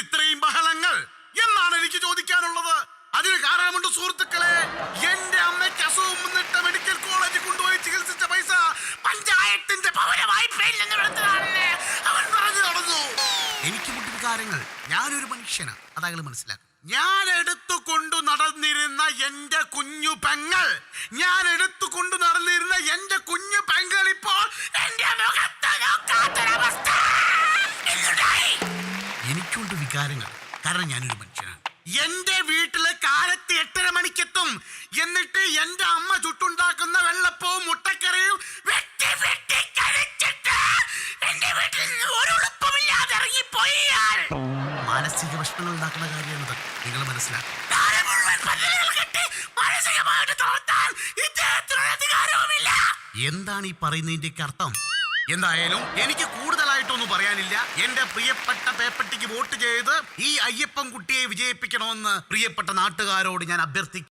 ഇത്രയും ബഹളങ്ങൾ? എന്നാണ് എനിക്ക് ചോദിക്കാനുള്ളത്. അതിന് കാരണമുണ്ട് സുഹൃത്തുക്കളെ എന്റെ അമ്മയ്ക്ക് അസുഖം വന്നിട്ട് മെഡിക്കൽ കോളേജിൽ കൊണ്ടുപോയി ചികിത്സിച്ച പൈസ പഞ്ചായത്തിന്റെ അവൻ എനിക്ക് മുട്ടി വികാരങ്ങൾ ഞാനൊരു മനുഷ്യനാണ് അതയാൾ മനസ്സിലാക്കും ഞാൻ എടുത്തുകൊണ്ടു നടന്നിരുന്ന എന്റെ കുഞ്ഞു പെങ്ങൾ ഞാൻ എടുത്തു എനിക്കുണ്ട് വികാരങ്ങൾ. കാരണം ഞാനൊരു മനുഷ്യനാണ്. എന്റെ വീട്ടിൽ കാലത്ത് എട്ടര മണിക്കെത്തും. എന്നിട്ട് എന്റെ അമ്മ ചുട്ടുണ്ടാക്കുന്ന വെള്ളപ്പവും മുട്ടക്കറിയും വെട്ടി വെട്ടി കഴിച്ചിട്ട് എന്റെ വീട്ടിൽ നിന്ന് ഒരു ഉളുപ്പമില്ലാതെ ഇറങ്ങിപ്പോയി ഞാൻ. മാനസിക പ്രശ്നങ്ങൾ ഉണ്ടാക്കുന്ന കാര്യമാണിത്. നിങ്ങൾ മനസ്സിലാക്കും എന്താണ് ഈ പറയുന്നതിന്റെ അർത്ഥം? എന്തായാലും എനിക്ക് കൂടുതലായിട്ടൊന്നും പറയാനില്ല. എന്റെ പ്രിയപ്പെട്ട പേപ്പട്ടിക്ക് വോട്ട് ചെയ്ത് ഈ അയ്യപ്പൻ കുട്ടിയെ വിജയിപ്പിക്കണമെന്ന് പ്രിയപ്പെട്ട നാട്ടുകാരോട് ഞാൻ അഭ്യർത്ഥിക്കുന്നു.